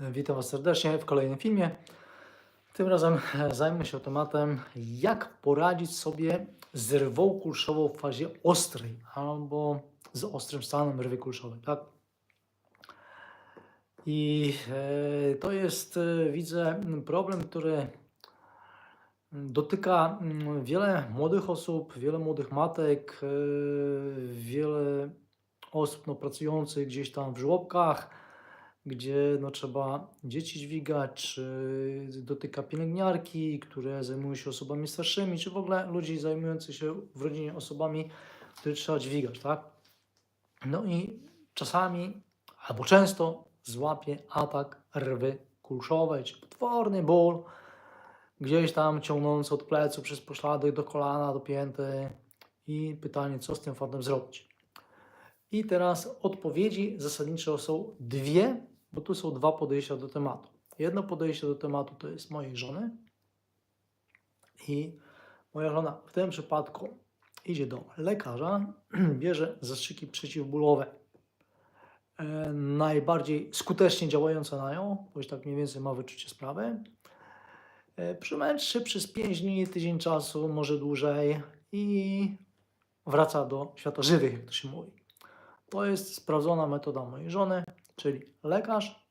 Witam Was serdecznie w kolejnym filmie. Tym razem e, zajmę się tematem, jak poradzić sobie z rwą kulszową w fazie ostrej albo z ostrym stanem rwy kulszowej. Tak? I e, to jest, e, widzę, problem, który dotyka mm, wiele młodych osób, wiele młodych matek, wiele osób no, pracujących gdzieś tam w żłobkach, gdzie no, trzeba dzieci dźwigać, czy dotyka pielęgniarki, które zajmują się osobami starszymi, czy w ogóle ludzi zajmujących się w rodzinie osobami, które trzeba dźwigać, tak? No i czasami, albo często złapie atak rwy kulszowej, czy potworny ból, gdzieś tam ciągnący od pleców przez pośladek do kolana, do pięty i pytanie, co z tym fantem zrobić. I teraz odpowiedzi zasadniczo są dwie, bo tu są dwa podejścia do tematu. Jedno podejście do tematu to jest mojej żony i moja żona w tym przypadku idzie do lekarza, bierze zastrzyki przeciwbólowe, e, najbardziej skutecznie działające na nią, bo tak mniej więcej ma wyczucie sprawy. E, Przymęczy przez 5 dni, tydzień czasu, może dłużej i wraca do świata żywych, jak to się mówi. To jest sprawdzona metoda mojej żony, czyli lekarz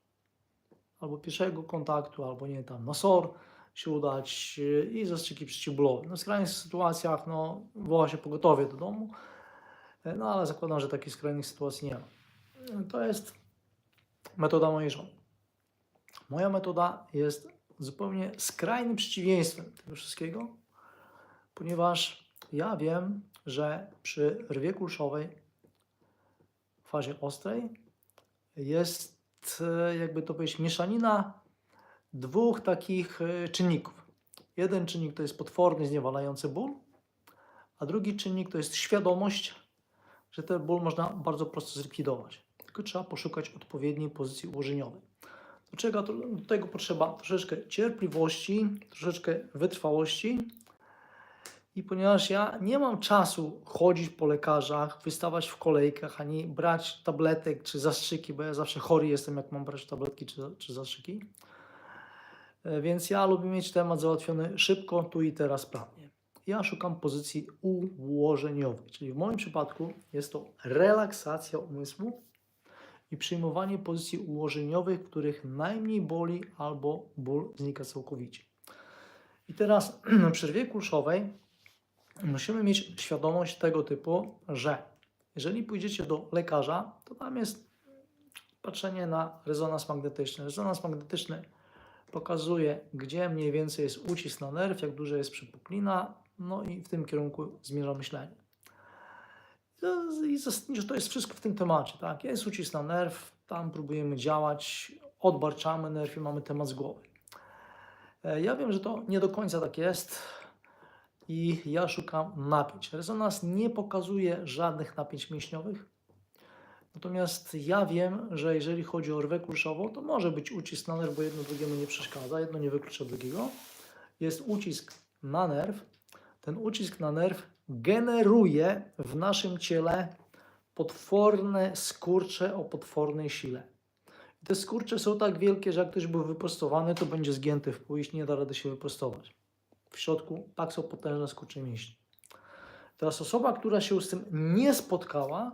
albo pierwszego kontaktu, albo nie tam na SOR się udać yy, i zastrzyki przeciwbólowe. Na skrajnych sytuacjach no, woła się pogotowie do domu, yy, no ale zakładam, że takich skrajnych sytuacji nie ma. To jest metoda mojej żony. Moja metoda jest zupełnie skrajnym przeciwieństwem tego wszystkiego, ponieważ ja wiem, że przy rwie kulszowej w fazie ostrej jest, e, jakby to powiedzieć, mieszanina dwóch takich e, czynników. Jeden czynnik to jest potworny, zniewalający ból, a drugi czynnik to jest świadomość, że ten ból można bardzo prosto zlikwidować. Tylko trzeba poszukać odpowiedniej pozycji ułożeniowej. Do, czego, do tego potrzeba troszeczkę cierpliwości, troszeczkę wytrwałości i ponieważ ja nie mam czasu chodzić po lekarzach, wystawać w kolejkach, ani brać tabletek czy zastrzyki, bo ja zawsze chory jestem, jak mam brać tabletki czy, czy zastrzyki. E, Więc ja lubię mieć temat załatwiony szybko, tu i teraz, sprawnie. Ja szukam pozycji ułożeniowej, czyli w moim przypadku jest to relaksacja umysłu i przyjmowanie pozycji ułożeniowych, w których najmniej boli albo ból znika całkowicie. I teraz przy rwie kulszowej musimy mieć świadomość tego typu, że jeżeli pójdziecie do lekarza, to tam jest patrzenie na rezonans magnetyczny. Rezonans magnetyczny pokazuje, gdzie mniej więcej jest ucisk na nerw, jak duża jest przypuklina, no i w tym kierunku zmierza myślenie. I zasadniczo to jest wszystko w tym temacie. Tak? Jest ucisk na nerw, tam próbujemy działać, odbarczamy nerw i mamy temat z głowy. Ja wiem, że to nie do końca tak jest i ja szukam napięć. Rezonans nie pokazuje żadnych napięć mięśniowych. Natomiast ja wiem, że jeżeli chodzi o rwę kulszową, to może być ucisk na nerw, bo jedno drugiemu nie przeszkadza, jedno nie wyklucza drugiego. Jest ucisk na nerw. Ten ucisk na nerw generuje w naszym ciele potworne skurcze o potwornej sile. Te skurcze są tak wielkie, że jak ktoś był wyprostowany, to będzie zgięty w i nie da rady się wyprostować. W środku tak są potężne skurcze mięśni. Teraz osoba, która się z tym nie spotkała,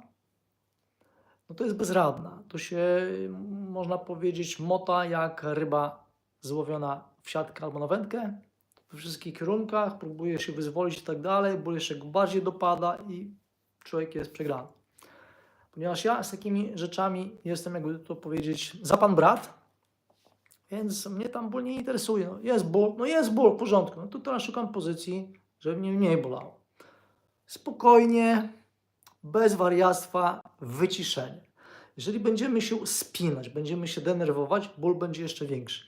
no to jest bezradna. To się, można powiedzieć, mota jak ryba złowiona w siatkę albo na wędkę we wszystkich kierunkach, próbuje się wyzwolić i tak dalej, ból jeszcze bardziej dopada i człowiek jest przegrany. Ponieważ ja z takimi rzeczami jestem, jakby to powiedzieć, za pan brat, więc mnie tam ból nie interesuje. No, jest ból, no jest ból, w porządku. No to teraz szukam pozycji, żeby mnie mniej bolało. Spokojnie, bez wariactwa, wyciszenie. Jeżeli będziemy się spinać, będziemy się denerwować, ból będzie jeszcze większy.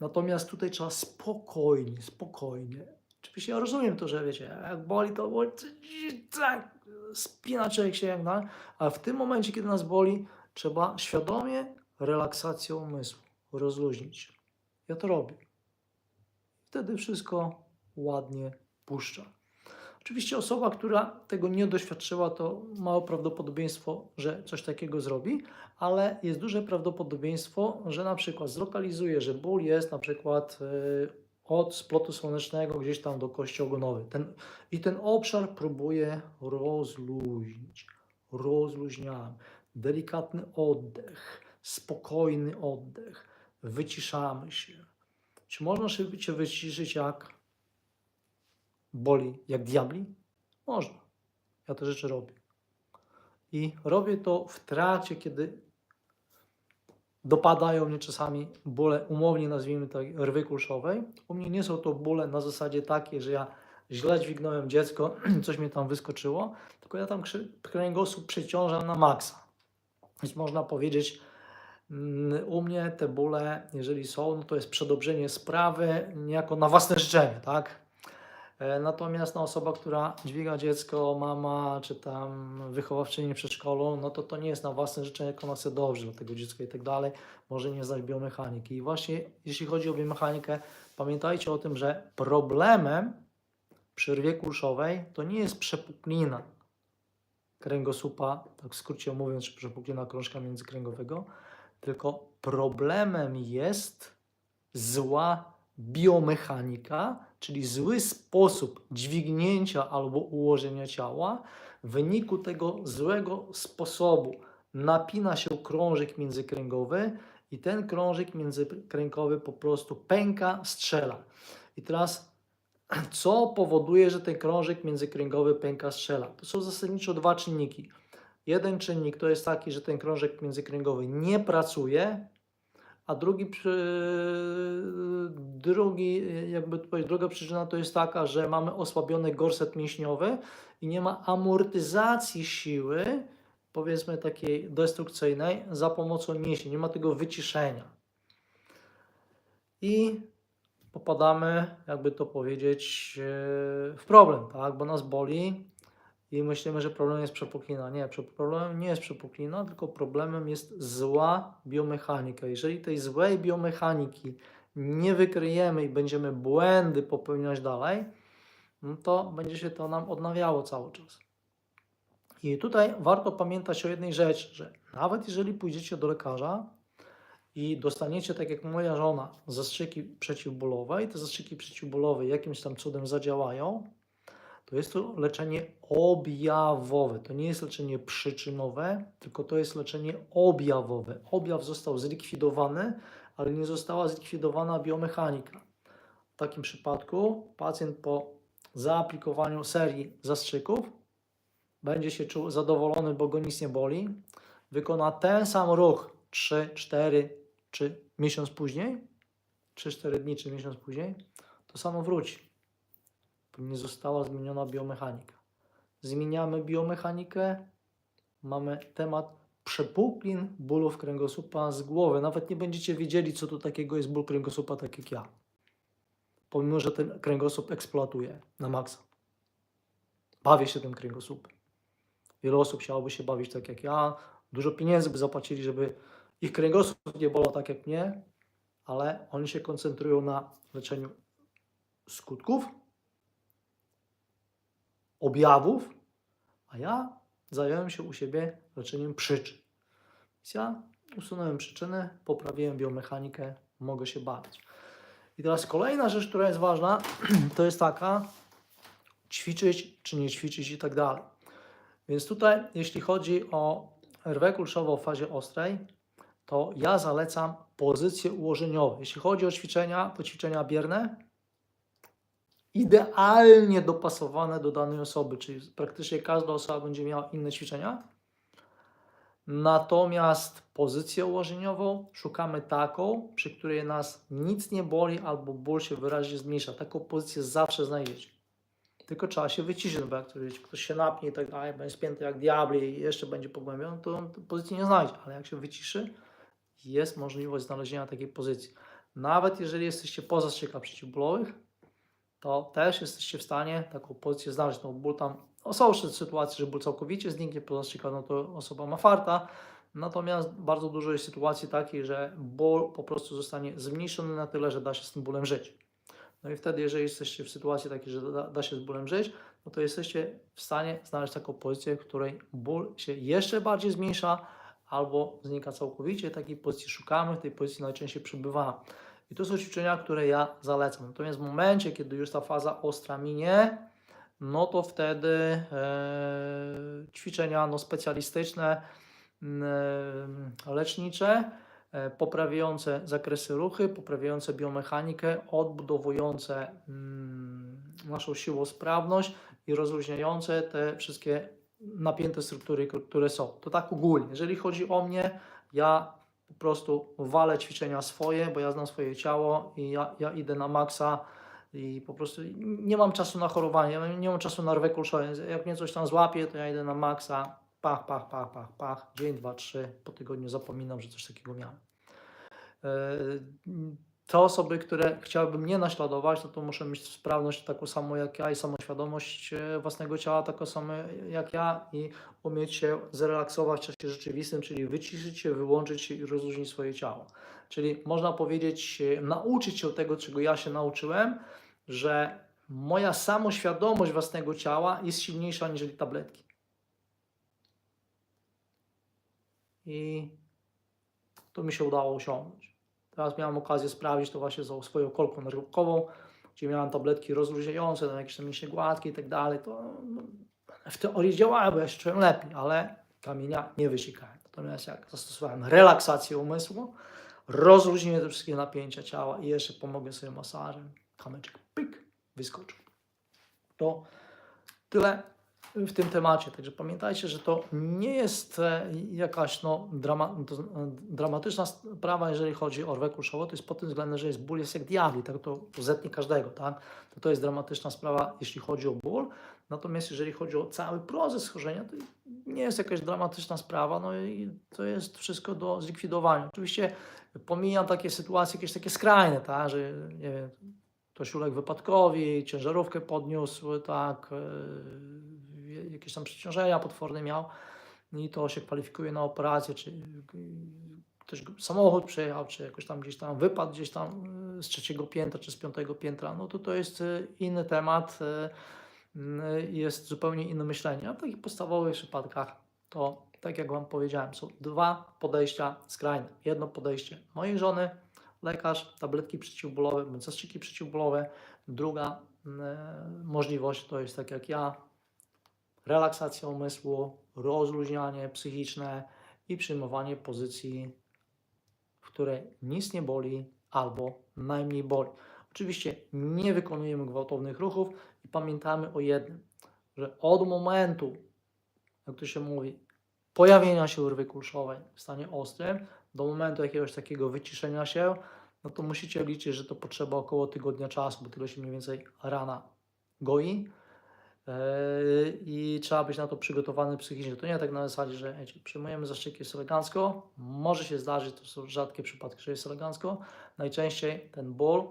Natomiast tutaj trzeba spokojnie, spokojnie. Oczywiście ja rozumiem to, że wiecie, jak boli, to boli, tak, spina człowiek się jak na, ale w tym momencie, kiedy nas boli, trzeba świadomie relaksacją umysłu rozluźnić. Ja to robię. Wtedy wszystko ładnie puszcza. Oczywiście osoba, która tego nie doświadczyła, to mało prawdopodobieństwo, że coś takiego zrobi, ale jest duże prawdopodobieństwo, że na przykład zlokalizuje, że ból jest na przykład y, od splotu słonecznego gdzieś tam do kości ogonowej. Ten, I ten obszar próbuje rozluźnić. Rozluźniamy. Delikatny oddech, spokojny oddech. Wyciszamy się. Czy można się wyciszyć jak boli, jak diabli? Można. Ja te rzeczy robię. I robię to w trakcie, kiedy dopadają mnie czasami bóle, umownie nazwijmy to rwy kulszowej. U mnie nie są to bóle na zasadzie takiej, że ja źle dźwignąłem dziecko, coś mnie tam wyskoczyło, tylko ja tam kręgosłup przeciążam na maksa. Więc można powiedzieć, u mnie te bóle, jeżeli są, no to jest przedobrzenie sprawy niejako na własne życzenie, tak? E, Natomiast no, osoba, która dźwiga dziecko, mama czy tam wychowawczyni w przedszkolu, no to to nie jest na własne życzenie, jak ona chce dobrze dla tego dziecka i tak dalej, może nie znać biomechaniki. I właśnie jeśli chodzi o biomechanikę, pamiętajcie o tym, że problemem przy rwie kulszowej to nie jest przepuklina kręgosłupa, tak w skrócie mówiąc, przepuklina krążka międzykręgowego, tylko problemem jest zła biomechanika, czyli zły sposób dźwignięcia albo ułożenia ciała. W wyniku tego złego sposobu napina się krążek międzykręgowy i ten krążek międzykręgowy po prostu pęka, strzela. I teraz co powoduje, że ten krążek międzykręgowy pęka, strzela? To są zasadniczo dwa czynniki. Jeden czynnik to jest taki, że ten krążek międzykręgowy nie pracuje, a drugi, drugi jakby powiedzieć, druga przyczyna to jest taka, że mamy osłabiony gorset mięśniowy i nie ma amortyzacji siły, powiedzmy takiej destrukcyjnej, za pomocą mięśni. Nie ma tego wyciszenia. I popadamy, jakby to powiedzieć, w problem, tak? Bo nas boli i myślimy, że problemem jest przepuklina. Nie, prze- problemem nie jest przepuklina, tylko problemem jest zła biomechanika. Jeżeli tej złej biomechaniki nie wykryjemy i będziemy błędy popełniać dalej, no to będzie się to nam odnawiało cały czas. I tutaj warto pamiętać o jednej rzeczy, że nawet jeżeli pójdziecie do lekarza i dostaniecie, tak jak moja żona, zastrzyki przeciwbólowe i te zastrzyki przeciwbólowe jakimś tam cudem zadziałają, to jest to leczenie objawowe. To nie jest leczenie przyczynowe, tylko to jest leczenie objawowe. Objaw został zlikwidowany, ale nie została zlikwidowana biomechanika. W takim przypadku pacjent po zaaplikowaniu serii zastrzyków będzie się czuł zadowolony, bo go nic nie boli. Wykona ten sam ruch 3, 4 czy miesiąc później, 3-4 dni czy miesiąc później, to samo wróci nie została zmieniona biomechanika. Zmieniamy biomechanikę, mamy temat przepuklin bólów kręgosłupa z głowy. Nawet nie będziecie wiedzieli, co to takiego jest ból kręgosłupa, tak jak ja. Pomimo, że ten kręgosłup eksploatuje na maksa. Bawię się tym kręgosłupem. Wiele osób chciałoby się bawić tak jak ja. Dużo pieniędzy by zapłacili, żeby ich kręgosłup nie bolał tak jak mnie, ale oni się koncentrują na leczeniu skutków, objawów, a ja zająłem się u siebie leczeniem przyczyn. Więc ja usunąłem przyczyny, poprawiłem biomechanikę, mogę się bawić. I teraz kolejna rzecz, która jest ważna, to jest taka, ćwiczyć czy nie ćwiczyć i tak dalej. Więc tutaj, jeśli chodzi o rwę kulszową w fazie ostrej, to ja zalecam pozycje ułożeniowe. Jeśli chodzi o ćwiczenia, to ćwiczenia bierne, idealnie dopasowane do danej osoby, czyli praktycznie każda osoba będzie miała inne ćwiczenia. Natomiast pozycję ułożeniową szukamy taką, przy której nas nic nie boli albo ból się wyraźnie zmniejsza. Taką pozycję zawsze znajdziecie. Tylko trzeba się wyciszyć, no bo jak ktoś, się napnie i tak dalej, będzie spięty jak diabli i jeszcze będzie pogłębiony, to on pozycji nie znajdzie. Ale jak się wyciszy, jest możliwość znalezienia takiej pozycji. Nawet jeżeli jesteście poza strzykach przeciwbólowych, to też jesteście w stanie taką pozycję znaleźć. No, ból tam, no, są jeszcze sytuacje, że ból całkowicie zniknie poza no to osoba ma farta. Natomiast bardzo dużo jest sytuacji takiej, że ból po prostu zostanie zmniejszony na tyle, że da się z tym bólem żyć. No i wtedy, jeżeli jesteście w sytuacji takiej, że da, da się z bólem żyć, no to jesteście w stanie znaleźć taką pozycję, w której ból się jeszcze bardziej zmniejsza albo znika całkowicie. Takiej pozycji szukamy, w tej pozycji najczęściej przebywamy. I to są ćwiczenia, które ja zalecam. Natomiast w momencie, kiedy już ta faza ostra minie, no to wtedy e, ćwiczenia no, specjalistyczne, mm, e, lecznicze, e, poprawiające zakresy ruchy, poprawiające biomechanikę, odbudowujące mm, naszą siłosprawność i rozluźniające te wszystkie napięte struktury, które są. To tak ogólnie. Jeżeli chodzi o mnie, ja po prostu walę ćwiczenia swoje, bo ja znam swoje ciało i ja, ja idę na maksa i po prostu nie mam czasu na chorowanie, nie mam czasu na rwę. Jak mnie coś tam złapie, to ja idę na maksa, pach, pach, pach, pach, pach, dzień, dwa, trzy, po tygodniu zapominam, że coś takiego miałem. Te osoby, które chciałyby mnie naśladować, no to muszą mieć sprawność taką samą jak ja i samoświadomość e, własnego ciała taką samą jak ja i umieć się zrelaksować w czasie rzeczywistym, czyli wyciszyć się, wyłączyć się i rozluźnić swoje ciało. Czyli można powiedzieć, e, nauczyć się tego, czego ja się nauczyłem, że moja samoświadomość własnego ciała jest silniejsza niż tabletki. I to mi się udało osiągnąć. Teraz miałem okazję sprawdzić to właśnie za swoją kolką nerwową, gdzie miałem tabletki rozluźniające, tam jakieś tam mięśnie gładkie i tak dalej. To no, w teorii działały, bo ja się czułem lepiej, ale kamienia nie wysikałem. Natomiast jak zastosowałem relaksację umysłu, rozluźnienie te wszystkie napięcia ciała i jeszcze pomogę sobie masażem, kamyczek pyk, wyskoczył. To tyle w tym temacie. Także pamiętajcie, że to nie jest e, jakaś no, drama, e, dramatyczna sprawa, jeżeli chodzi o rwę kulszową. To jest pod tym względem, że jest ból jest jak diabli, tak to zetnie każdego, tak? To, to jest dramatyczna sprawa, jeśli chodzi o ból. Natomiast jeżeli chodzi o cały proces schorzenia, to nie jest jakaś dramatyczna sprawa, no i to jest wszystko do zlikwidowania. Oczywiście pomijam takie sytuacje, jakieś takie skrajne, tak, że nie wiem, ktoś uległ wypadkowi, ciężarówkę podniósł, tak, yy, jakieś tam przeciążenia potworne miał i to się kwalifikuje na operację, czy ktoś samochód przejechał, czy jakoś tam gdzieś tam wypadł gdzieś tam yy, z trzeciego piętra, czy z piątego piętra, no to to jest yy, inny temat, yy, yy, jest zupełnie inne myślenie. A w takich podstawowych przypadkach to, tak jak Wam powiedziałem, są dwa podejścia skrajne. Jedno podejście mojej żony, lekarz, tabletki przeciwbólowe, bądź zastrzyki przeciwbólowe. Druga e, możliwość to jest tak jak ja, relaksacja umysłu, rozluźnianie psychiczne i przyjmowanie pozycji, w której nic nie boli albo najmniej boli. Oczywiście nie wykonujemy gwałtownych ruchów i pamiętamy o jednym, że od momentu, jak to się mówi, pojawienia się urwy kulszowej w stanie ostrym, do momentu jakiegoś takiego wyciszenia się, no to musicie liczyć, że to potrzeba około tygodnia czasu, bo tyle się mniej więcej rana goi. Yy, I trzeba być na to przygotowany psychicznie. To nie tak na zasadzie, że przyjmujemy zaszczyki, jest elegancko. Może się zdarzyć, to są rzadkie przypadki, że jest elegancko. Najczęściej ten ból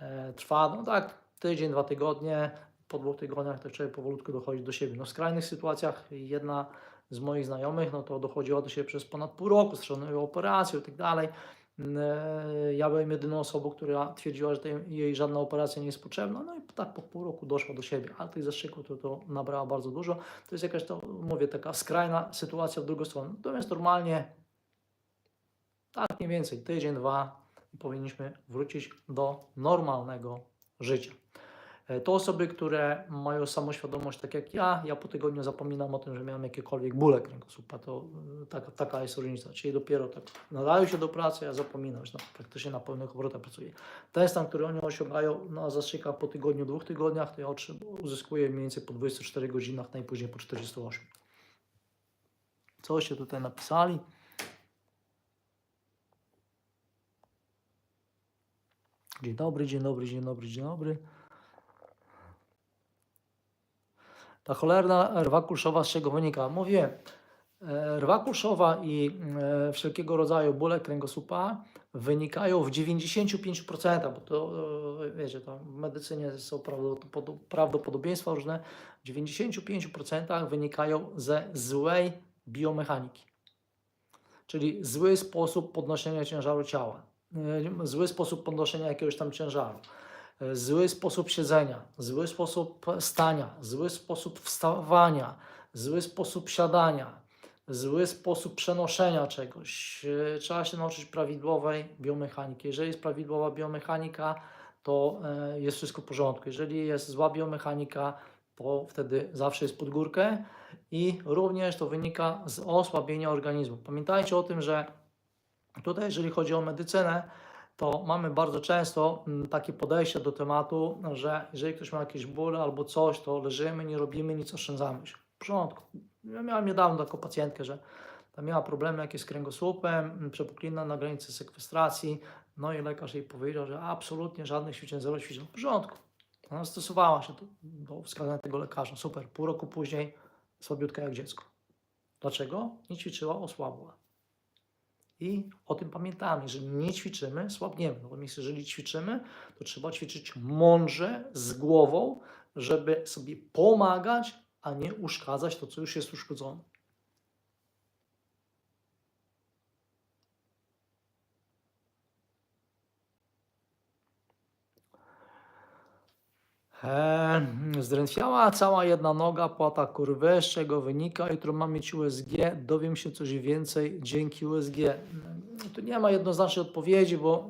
e, trwa, no tak, tydzień, dwa tygodnie. Po dwóch tygodniach to człowiek powolutku dochodzi do siebie. No w skrajnych sytuacjach jedna z moich znajomych, no to dochodziło do siebie przez ponad pół roku, strzeloną operacją i tak dalej. E, Ja byłem jedyną osobą, która twierdziła, że jej żadna operacja nie jest potrzebna, no i tak po pół roku doszła do siebie, ale tych zastrzyków to, to nabrała bardzo dużo. To jest jakaś, to mówię, taka skrajna sytuacja w drugą stronę. Natomiast normalnie, tak mniej więcej, tydzień, dwa powinniśmy wrócić do normalnego życia. E, To osoby, które mają samoświadomość tak jak ja, ja po tygodniu zapominam o tym, że miałem jakiekolwiek bóle kręgosłupa, to y, taka, taka jest różnica. Czyli dopiero tak nadają się do pracy, ja zapominam, że no, praktycznie na pełnych obrotach pracuję. Ten stan, który oni osiągają na zastrzykach po tygodniu, dwóch tygodniach, to ja uzyskuję mniej więcej po 24 godzinach, najpóźniej po 48. Coście tutaj napisali? Dzień dobry, dzień dobry, dzień dobry, dzień dobry. Ta cholerna rwa kulszowa z czego wynika? Mówię, e, rwa kulszowa i e, wszelkiego rodzaju bóle kręgosłupa wynikają w 95%, bo to e, wiecie, to w medycynie są prawdopod- prawdopodobieństwa różne, w 95% wynikają ze złej biomechaniki. Czyli zły sposób podnoszenia ciężaru ciała, zły sposób podnoszenia jakiegoś tam ciężaru. Zły sposób siedzenia, zły sposób stania, zły sposób wstawania, zły sposób siadania, zły sposób przenoszenia czegoś. E, Trzeba się nauczyć prawidłowej biomechaniki. Jeżeli jest prawidłowa biomechanika, to e, jest wszystko w porządku. Jeżeli jest zła biomechanika, to wtedy zawsze jest pod górkę i również to wynika z osłabienia organizmu. Pamiętajcie o tym, że tutaj, jeżeli chodzi o medycynę, to mamy bardzo często mm, takie podejście do tematu, że jeżeli ktoś ma jakieś bóle albo coś, to leżymy, nie robimy nic, oszczędzamy się. W porządku. Ja miałem niedawno taką pacjentkę, że miała problemy jakieś z kręgosłupem, mm, przepuklina na granicy sekwestracji, no i lekarz jej powiedział, że absolutnie żadnych ćwiczeń, zero ćwiczeń. W porządku. Ona stosowała się do, do wskazania tego lekarza. Super. Pół roku później słabiutka jak dziecko. Dlaczego? Nie ćwiczyła, osłabła. I o tym pamiętamy. Jeżeli nie ćwiczymy, słabniemy. Natomiast jeżeli ćwiczymy, to trzeba ćwiczyć mądrze, z głową, żeby sobie pomagać, a nie uszkadzać to, co już jest uszkodzone. E, zdrętwiała cała jedna noga po ataku rwy, z czego wynika, jutro mam mieć USG, dowiem się coś więcej dzięki USG. Tu nie ma jednoznacznej odpowiedzi, bo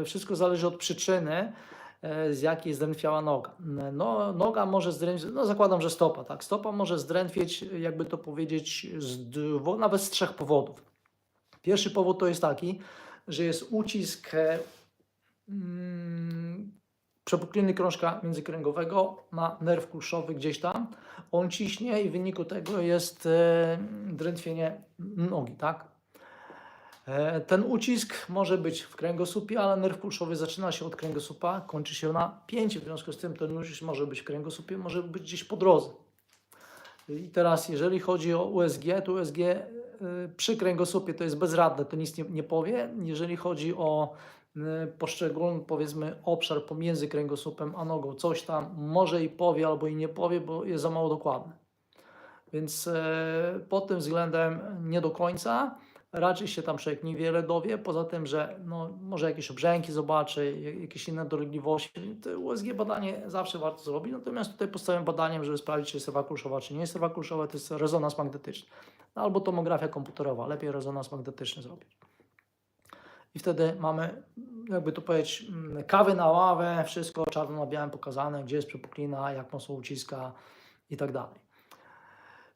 e, wszystko zależy od przyczyny, e, z jakiej zdrętwiała noga. No, noga może zdrętwieć, no zakładam, że stopa, tak, stopa może zdrętwieć, jakby to powiedzieć, z dwo, nawet z trzech powodów. Pierwszy powód to jest taki, że jest ucisk e, mm, przepukliny krążka międzykręgowego na nerw kulszowy gdzieś tam. On ciśnie i w wyniku tego jest e, drętwienie nogi, tak? E, Ten ucisk może być w kręgosłupie, ale nerw kulszowy zaczyna się od kręgosłupa, kończy się na pięcie. W związku z tym ten ucisk może być w kręgosłupie, może być gdzieś po drodze. I teraz, jeżeli chodzi o USG, to USG y, przy kręgosłupie to jest bezradne, to nic nie, nie powie. Jeżeli chodzi o poszczególny, powiedzmy, obszar pomiędzy kręgosłupem a nogą, coś tam może i powie, albo i nie powie, bo jest za mało dokładne. Więc e, pod tym względem nie do końca. Raczej się tam człowiek niewiele dowie, poza tym, że no, może jakieś obrzęki zobaczy, jak- jakieś inne dolegliwości. To USG badanie zawsze warto zrobić, natomiast tutaj podstawowym badaniem, żeby sprawdzić, czy jest serwa kulszowa, czy nie jest serwa kulszowa, to jest rezonans magnetyczny. Albo tomografia komputerowa, lepiej rezonans magnetyczny zrobić. I wtedy mamy, jakby to powiedzieć, mm, kawy na ławę, wszystko czarno na białym pokazane, gdzie jest przepuklina, jak mocno uciska i tak dalej.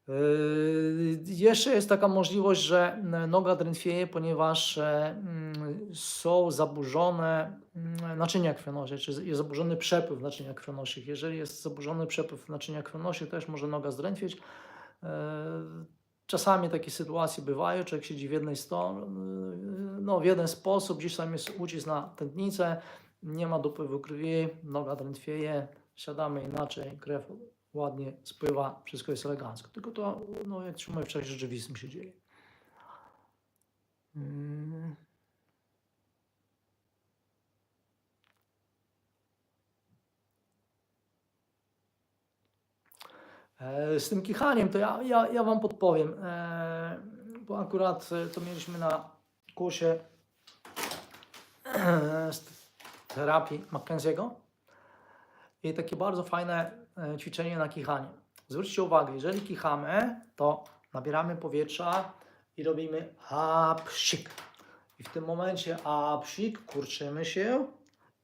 Yy, Jeszcze jest taka możliwość, że noga drętwieje, ponieważ e, mm, są zaburzone mm, naczynia krwionośne, czy jest zaburzony przepływ naczynia krwionośnych. Jeżeli jest zaburzony przepływ naczynia krwionośnych, też może noga zdrętwieć. Czasami takie sytuacje bywają, człowiek siedzi w jednej stronie, no w jeden sposób, gdzieś tam jest ucisk na tętnicę, nie ma dopływu krwi, noga drętwieje, siadamy inaczej, krew ładnie spływa, wszystko jest elegancko. Tylko to, no, jak trzymaj w czasie rzeczywistym się dzieje. Mm. Z tym kichaniem to ja, ja, ja Wam podpowiem, e, bo akurat e, to mieliśmy na kursie e, terapii Mackenzie'ego i takie bardzo fajne e, ćwiczenie na kichanie. Zwróćcie uwagę, jeżeli kichamy, to nabieramy powietrza i robimy apsik. I w tym momencie apsik, kurczymy się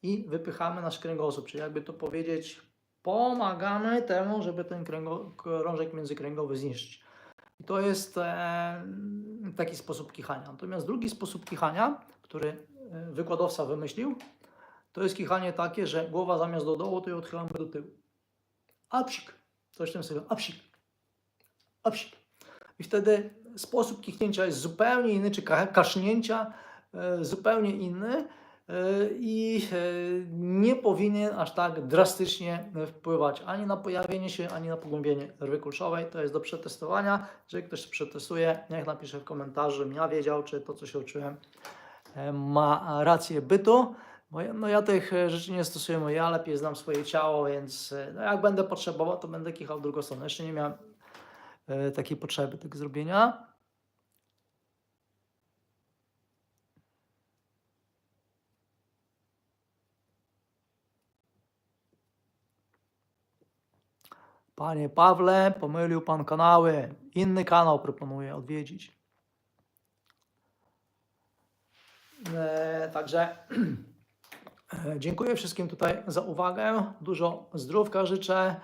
i wypychamy nasz kręgosłup, czyli jakby to powiedzieć, pomagamy temu, żeby ten kręgo, krążek międzykręgowy zniszczyć. I to jest e, taki sposób kichania. Natomiast drugi sposób kichania, który e, wykładowca wymyślił, to jest kichanie takie, że głowa zamiast do dołu, to ją odchylamy do tyłu. Apsik. Coś w tym stylu. Apsik. Apsik. I wtedy sposób kichnięcia jest zupełnie inny, czy ka- kasznięcia e, zupełnie inny i e, nie powinien aż tak drastycznie wpływać ani na pojawienie się, ani na pogłębienie rwy kulszowej. To jest do przetestowania. Jeżeli ktoś to przetestuje, niech napisze w komentarzu, ja wiedział, czy to, co się uczyłem, e, ma rację bytu. No ja tych e, rzeczy nie stosuję, bo ja lepiej znam swoje ciało, więc e, no jak będę potrzebował, to będę kichał w drugą stronę. Jeszcze nie miałem e, takiej potrzeby tego zrobienia. Panie Pawle, pomylił pan kanały. Inny kanał proponuję odwiedzić. E, także e, dziękuję wszystkim tutaj za uwagę. Dużo zdrówka życzę.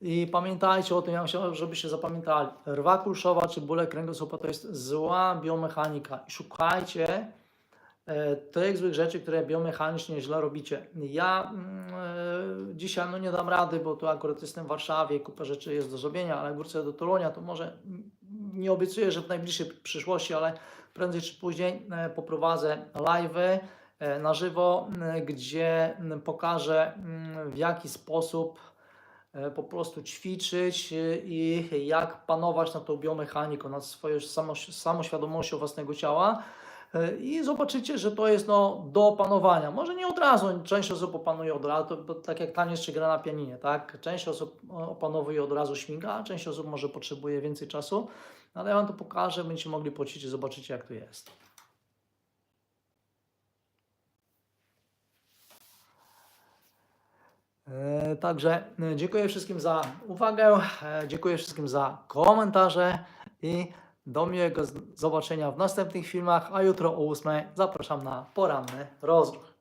I pamiętajcie o tym, ja chciałbym, żebyście zapamiętali. Rwa kulszowa czy bóle kręgosłupa to jest zła biomechanika. I szukajcie e, tych złych rzeczy, które biomechanicznie źle robicie. Ja mm, e, dzisiaj no nie dam rady, bo tu akurat jestem w Warszawie, kupa rzeczy jest do zrobienia, ale wrócę do Torunia, to może nie obiecuję, że w najbliższej przyszłości, ale prędzej czy później e, poprowadzę live'y e, na żywo, m, gdzie pokażę w jaki sposób e, po prostu ćwiczyć e, i jak panować nad tą biomechaniką, nad swoją samo, samoświadomością własnego ciała. E, I zobaczycie, że to jest no, do opanowania. Może nie od razu, część osób opanuje od razu, to, tak jak taniec czy gra na pianinie, tak? Część osób o, opanowuje od razu śmiga, a część osób może potrzebuje więcej czasu. Ale ja Wam to pokażę, będziecie mogli poćwiczyć, zobaczycie jak to jest. E, Także e, dziękuję wszystkim za uwagę, e, dziękuję wszystkim za komentarze i do miłego zobaczenia w następnych filmach, a jutro o 8 zapraszam na poranny rozruch.